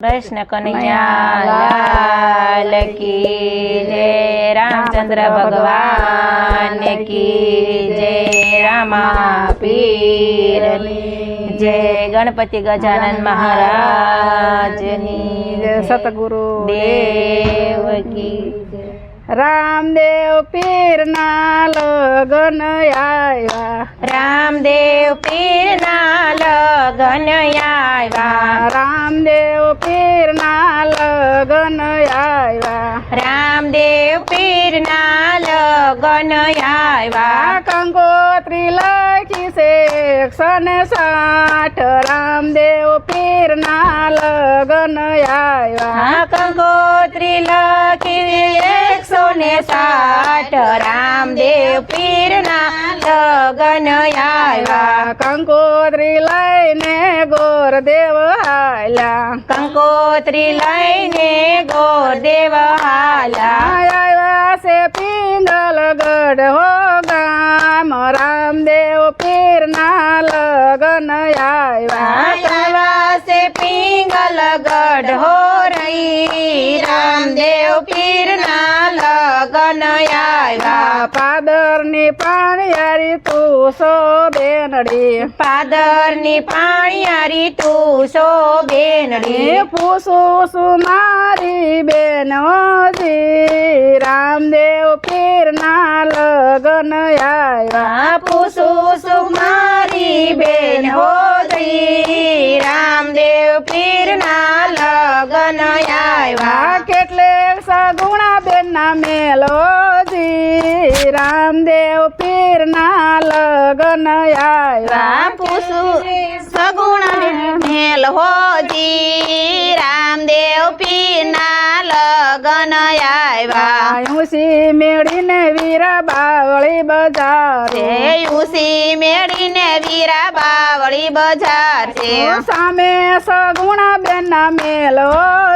કૃષ્ણ કનૈયાલાલ કી જય રામચંદ્ર ભગવાન કી જય રામા પીર જય ગણપતિ ગજાનન મહારાજની સતગુરુ દેવ કી. રામદેવ પીરના લગન આવ્યા. રામદેવ પીરના લગન આવ્યા. રામદેવ પીરના લગન આવ્યા. રામદેવ પીરના લગન આવ્યા. કંકોત્રી લખી છે એકસો ને સાઠ. રામદેવ પીરના લગન આવ્યા. કંકોત્રી લખી એકસો ને સાઠ રામદેવ પીરના લગન આવ્યા. કંકોત્રી લઈને ગોરદેવ હાલ્યા કંકોત્રી લઈને ગોરદેવ હાલા આવ્યા છે પિંગલગઢ હો ગામ. રામદેવ પીરના લગન આવ્યા. આવાસે પિંગલ ગઢ હો રહી. રામદેવ પીરના લગન આવ્યા. પાદરની પાણિયારી તું સો બેનડી? પાદરની પાણીયારી તું સો બેનડી? પૂછું છું મારી બેન હોજી? રામદેવ પીરના લગન આવ્યા. પૂછું છું મારી બેન હોજી રામદેવ પીરના લગન આવ્યા? કેટલે સગુણા બેનના મેલોજી રામદેવ પીરના લગન આવ્યા. પુસુ સગુણ મેલ હોજી રામદેવ પીરના લગન આવ્યા. આયુસી મેળીને વીરા બાવળી બજારે. ઉસી મેળીને વીરા બાવળી બજાર છે. સામે સગુણા મેલો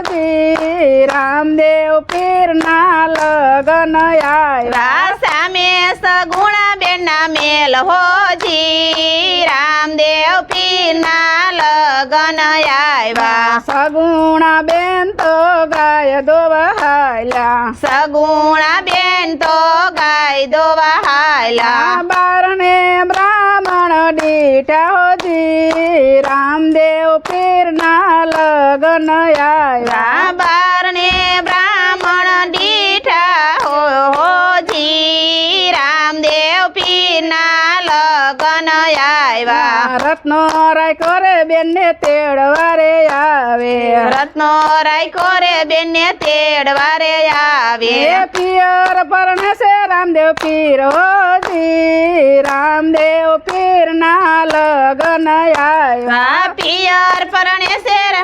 જી. રામદેવ પીરના લગન આવ્યા સામે સગુણા બેનના મેલ હોજી રામદેવ પીરના લગન આવ્યા સગુણા બેન તો ગાય દોવાહાલ્યા સગુણા બેન તો ગાય દોવા હાલા. બારણે બ્રાહ્મણ દીઠા હોજી રામદેવ પીરના લગન આવ્યા રત્નો રાય કરે બેનને તેડવારે આવે. રત્નો રાયકો રે બેને તેડવારે આવે. એ પિયર પરણે છે રામદેવ પીર હોજી રામદેવ પીરના લગન આવ્યા પિયર પરણે શેર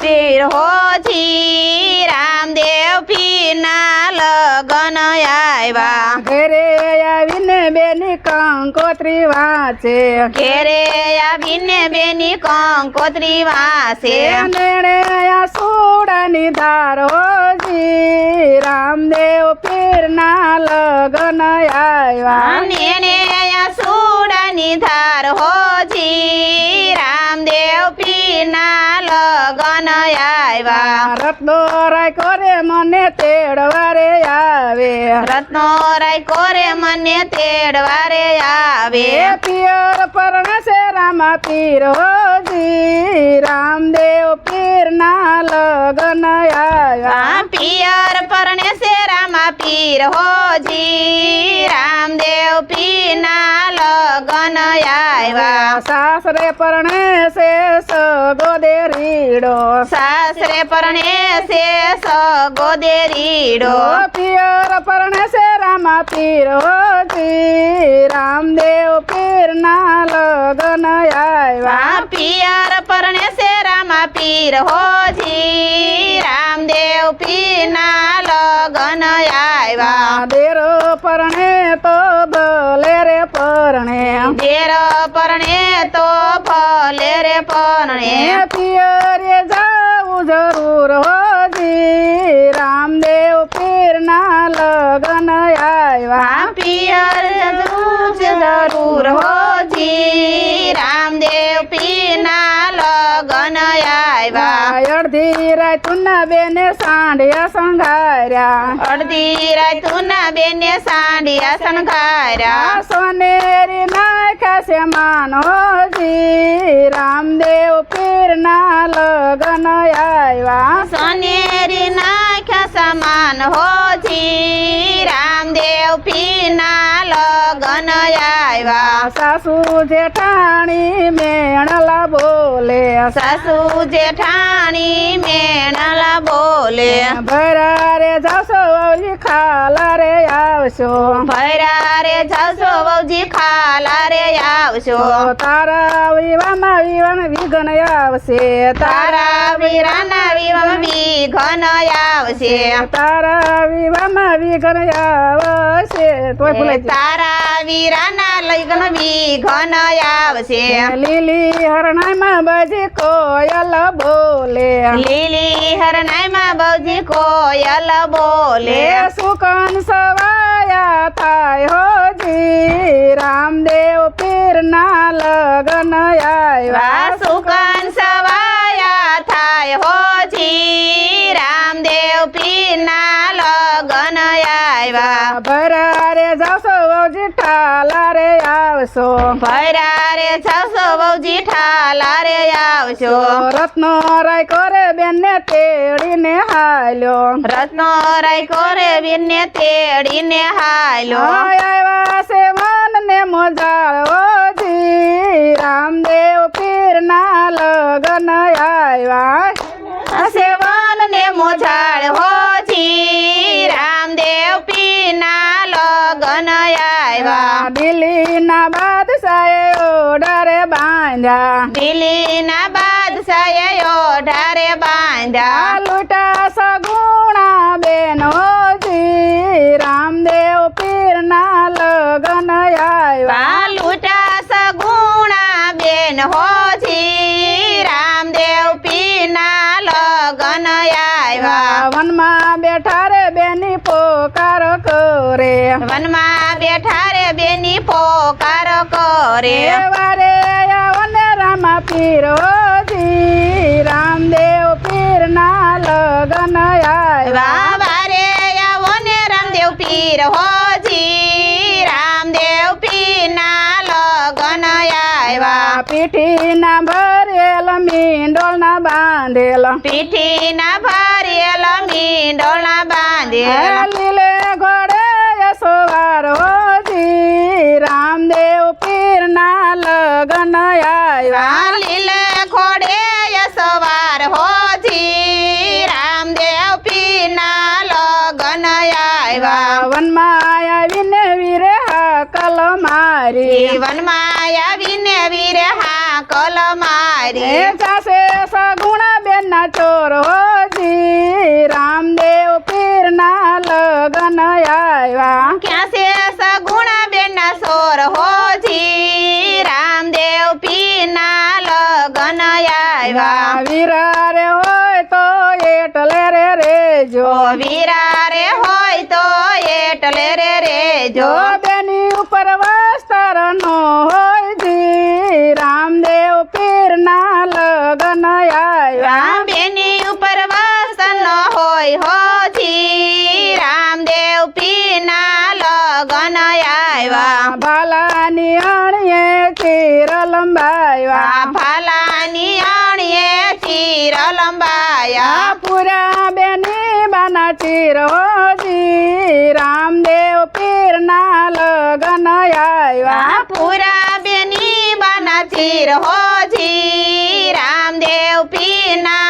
પીર હોજી રામદેવ પીરના લગન આવ્યા ઘરે આવીને બેની કંકોત્રી વાંચે. ઘેરે આવીને બેની કંકોત્રી વાંચે. નેણે આયા સોડાની ધાર હોજી રામદેવ પીરના લગન આવ્યા આયા સુડાની ધાર હોજી. રામદેવ પીરના લગન આવ્યા. રત્નો રાય કરે મને તેડવારે આવે. રત્નો રાય કોરે મને તેડવારે આવે. પિયર પરણે છે રામા પીર હોજી. રામદેવ પીરના લગન આવ્યા. પિયર પરણે શેરામાં પીર હોજી રામદેવ પીના લગન આવ્યા સાસરે પરણે સે સગોદે રીડો સાસરે પરણે સે સગોદે રીડો પિયર પરણે સે રામા પીર હોજી રામદેવ પીરના લગન આવ્યા પિયર પરણે શેરામાં પીર હોજી રામદેવ પીના લગન આવ્યા. દેરો પરણે તો ભલે રે પરણે. ઘેર પરણે તો ભલે રે પરણે. પિયરે જાવું જરૂર હોજી. રામદેવ પીરના લગન આવ્યા. પિયર જરૂર હોજી. રામદેવ પીના લગન આવ્યા અડધી રાતુના બેને સાંઢિયા સંઘાર્યા અડધી રાતુના બેને સાંડિયા શણગાર્યા. સોનેરી નાખ્યા છે માનોજી રામદેવ પીરના લગન આવ્યા સોનેરી નાખ્યા સમાન હોજી રામદેવ પીના લગન આવ્યા. સાસુ જેઠાણી મેણલા બોલે. સાસુ જેઠાણી મેણલા બોલે. ભરા રે જાશો અવલી ખાલા રે આવશો. ભરા રે જશો બહુજી ખાલા રે આવશો તારા વિવામાં વિવાન વિઘન આવશે. તારા વીરાના વિવાહ વિઘન આવશે. તારા વિવામાં વિઘન આવશે. તોય ભૂલાઈ જાય. તારા વીરાના લગ્ન વિઘન આવશે. લીલી હરણાઈમાં બજે કોયલ બોલે. લીલી હરણાઈમાં બજે કોયલ બોલે. સુકન સવાયા થાય હોજી રામદેવ પીરના લગન આવ્યા. સુકન સવાયા થાય હોજી રામદેવ પીરના લગન આવ્યા. ભરારે જસો જીઠાલા આવશો. ભૈરા રે છસો બહુજી ઠાલા રે આવશો. રત્નો રાય કરે બેને તેડીને હાલ્યો. રત્નો રાય રે બીને તેડીને હાલ્યો. આવ્યા છે મન ને મોજાળોજી રામદેવ પીરના લગન આવ્યા. સેવન ને મોજાળ જી રામદેવ લગન આવ્યા દિલ્હીના બાદશાહે ઓડરે બાંધ્યા. દિલ્હીના બાદશાહે ઓઢારે બાંધ્યા. લૂંટા સગુણા બેનોજી રામદેવ પીરના લગન આવ્યા લૂટા સગુણા બેન હોજી વનમાં બેઠા રે બેની પોકાર કરે. વારે આવને રામા પીરોજી રામદેવ પીરના લગન આવ્યા વારે આવો ને રામદેવ પીર હોજી. રામદેવ પીરના લગન આવ્યા પીઠીના ભરેલ મીંડોળના બાંધેલ. પીઠીના ભારેલ ના બાંધેલ. લીલે ઘોડે યશોવાર હોજી રામદેવ પીરના લગન આવ્યા. લીલે ખોડે સવાર હોજી રામદેવ પીરના લગન આવ્યા. વનમાં આવીને વીરે હાકલ મારી. જીવનમાં આવીને વીરે હા કલ એ મારી. ચાસે સગુણા બેન ચોર હોજી રામદેવ પીરના લગન આવ્યા. ક્યાં છે સગુણા બેના સોર હોજી? રામદેવ પીરના લગન આવ્યા. વીરા રે હોય તો એટલે રે રે જો વીરા રે હોય તો એટલે રે રે જો હોય હોજી રામદેવ પીના લગન આવ્યા. ભાલાની અણીએ ચીર લંબાવ્યા આ ફાલાની આણીએ ચીર લંબાયા પૂરા બેની બાના ચીર હોજી રામદેવ પીરના લગન આવ્યા. પૂરા બેની બાના ચીર હોજી રામદેવ લગન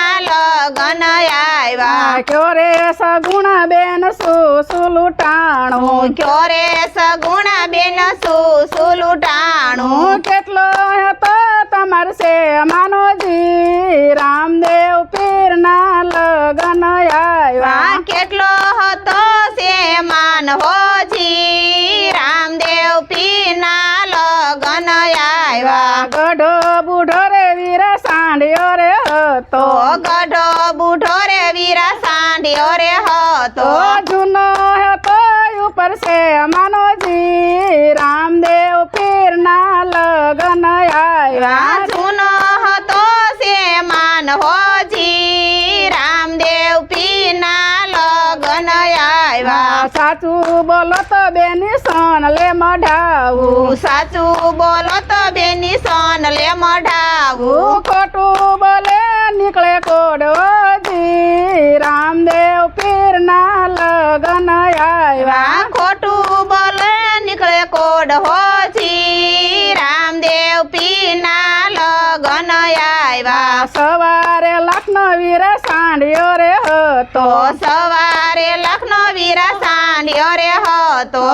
આવ્યા ક્યોરે સગુણા બેન સુસુલુટાણું હું ક્યો ક્યોરે સગુણા બેન શું સુલુટાણું હું કેટલો હતો તમાર છે માનોજી રામદેવ પીરના લગન આવ્યા. કેટલો હતો છે માન હોજી રામદેવ પીરના લગન આવ્યા. ગઢો બુઢો રે વીર સાંડ્યો રે હતો। તો ગઢો બુઢો રે વીરા સાંઢ્યો રે હતો। જૂનો હતો ઉપર છે માનોજી રામદેવ પીરના લગન આવ્યા જૂનો જી। રામદેવ પીરના લગન આવ્યા। સાચું બોલો તો બેની સોન લે મઢાવું। સાચું બોલો તો બેની સોન લે મઢાવું। ખોટું કોડોજી રામદેવ પીરના લગન આવ્યા. ખોટું બોલે નીકળે કોડ હોજી રામદેવ પીના લગન આવ્યા. સવારે લખનો વીર સાંડિયો રે હતો. સવારે લખનો વીરા સાંડ્યો રે હતો.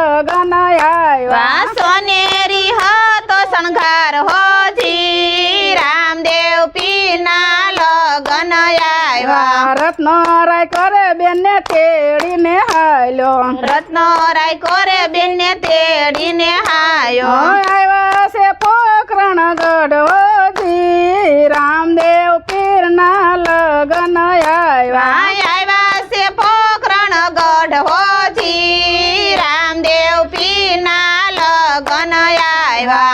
લગન આવ્યા સોનેરી હતો શણગાર હોજી રામદેવ પીના લગન આવ્યા રત્ન રાય કરે બેને તેડીને હાલ્યો રત્ન રાય કોરે બેનને તેડીને હાયો આવ્યા છે પોકરણ ગઢોજી રામદેવ પીરના લગન આવ્યા વાય આવ્યા છે પોખરણ ગઢ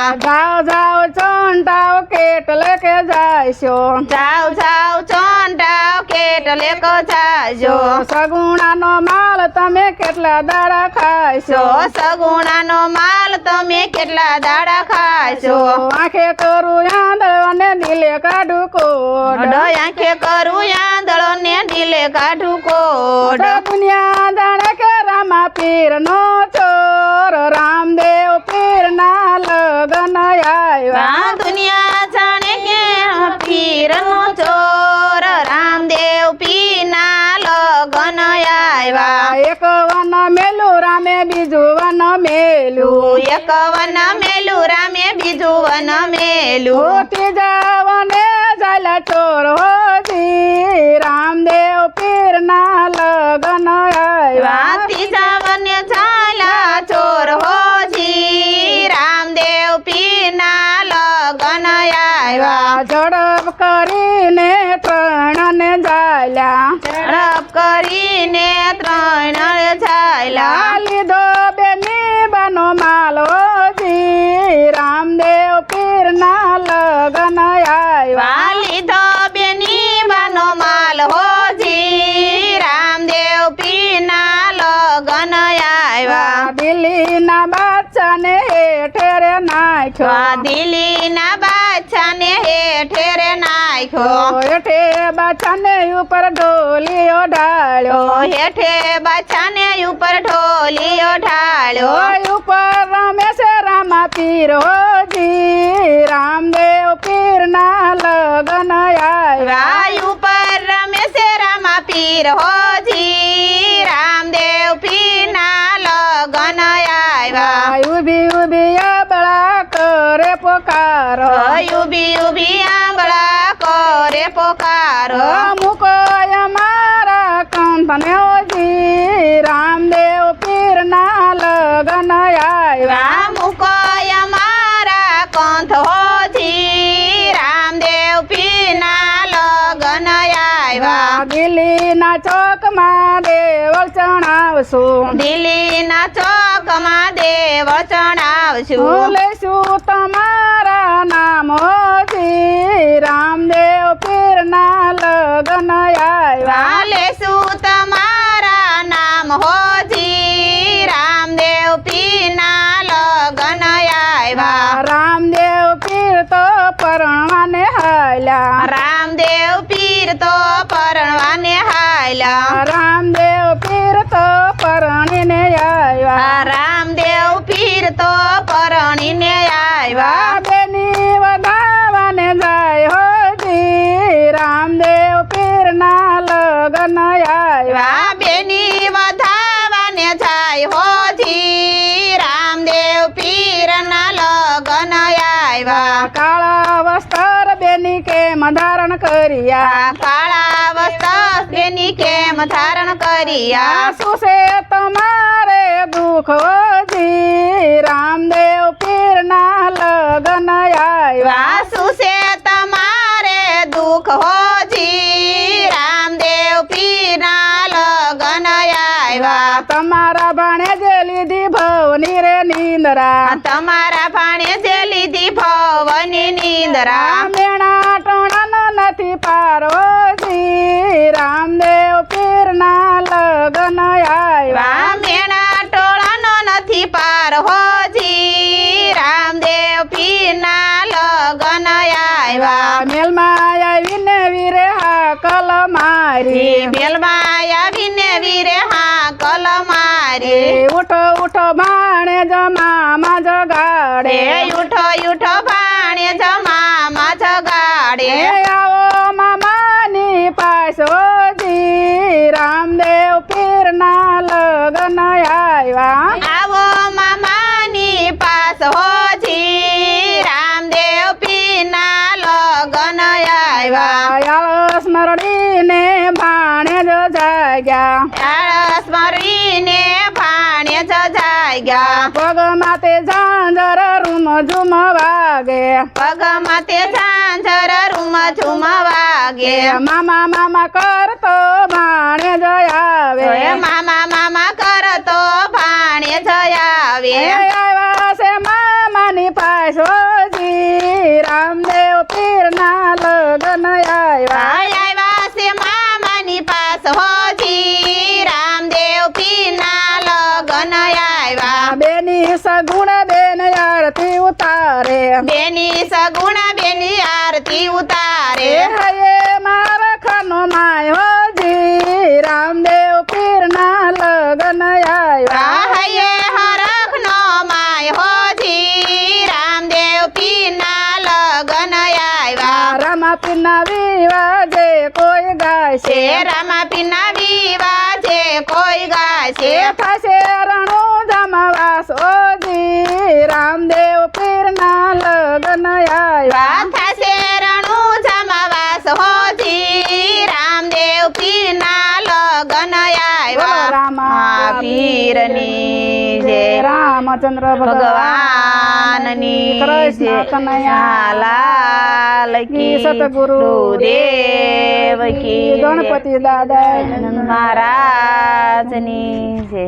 આવ્યા જાઓ ચોંટાઓ કેટલે કે જાયશો. જાવ જાવ ચોંટાવ કેટલે કો જાયશો. સગુણાનો માલ તમે કેટલા દાડા ખાશો સગુણાનો માલ તમે કેટલા દાડા ખાશો આંખે કરું આંધળ અને દિલે કાઢું કોડ. આંખે કરું આંધળો ને દિલે કાઢું કોડ. દુનિયા કે રામા પીરનો ચોર રામદેવ પીરના લગન આવ્યા. દુનિયા જાણે કે પીરનો ચોર રામદેવ પીના લગન આવ્યા. એક વન મેલું રામે બીજું વન મેલું. એક વન મેલું રામે બીજું વન મેલું. ત્રીજા વને ચાલ્યા ચોર હોજી રામદેવ પીરના લગન આવ્યા. દિલ્હીના બાદશાહને હેઠે રે નાખ્યો. હેઠે બાદશાહ ને ઉપર ઢોલીઓ ઢાળ્યો. હેઠે બાદશાહને ઉપર ઢોલીઓ ઢાળ્યો. ઉપર રમેશ રામા પીર હોજી રામદેવ પીર ના લગન આવ્યા ઉપર રમેશ રામા પીર હોજી પોકારો. ઊભી ઊભી આંબળા કરે પોકારો. મુકો મારા કંઠને ઓજી રામદેવ પીર ના લગન આવ્યા. વા મુકોય મારા કંથ હોજી રામદેવ પીના લગન આવ્યા. દિલ્હી ના ચોકમાં દેવળ ચણાવશું. દિલ્હીના ચોકમાં દેવ ચણાવશું. હું લઈશું તમારા નામ હોજી. રામદેવ પીર ના લગન આવ્યા. વાલે શું તમારા નામ હોજી. રામદેવ પીના લગન આવ્યા. રામદેવ પીર તો પરણવાને હાલ્યા. રામદેવ પીર તો પરણવાને કર્યા. કાળા વસ્ત્ર બેની કેમ ધારણ કર્યા? શું તમારે દુઃખ રામદેવ પીરના લગન આવ્યા. છે તમારે દુઃખ હોજી રામદેવ પીરના લગન આવ્યા. તમારા ભાણે જે લીધી ભવની રે નિંદરા. તમારા ભાણે જે લીધી ભવની નિંદરા. લગન આવ્યા. આવો મામાની પાસ હોજી રામદેવ પીના લગન આવ્યા. આયા સ્મરણીને ભાણે જ જાગ્યા. આળસ મરીને ભાણે જજાગ્યા પગ માતે ઝાંઝર રૂમ ઝુમ વાગે. પગ માતે ઝાંઝર રૂમ ઝુમ વાગે. મામા મામા કરતો ભાણે જ આવે. મામા મામા કરતો થયા આવ્યા છે રામા પીના વિવા છે કોઈ ગાશે. થશે રણો જમવા સોજી રામદેવ પીરના લગ્ન આવ્યા થશે રણો જમવા સોજી રામદેવ પીરના લગ્ન આવ્યા રામા પીરની રામચંદ્ર ભગવાન ભગવાનની કૃષ્ણ જય. કનૈયા લાલ કી સતગુરુ દેવ કી જય.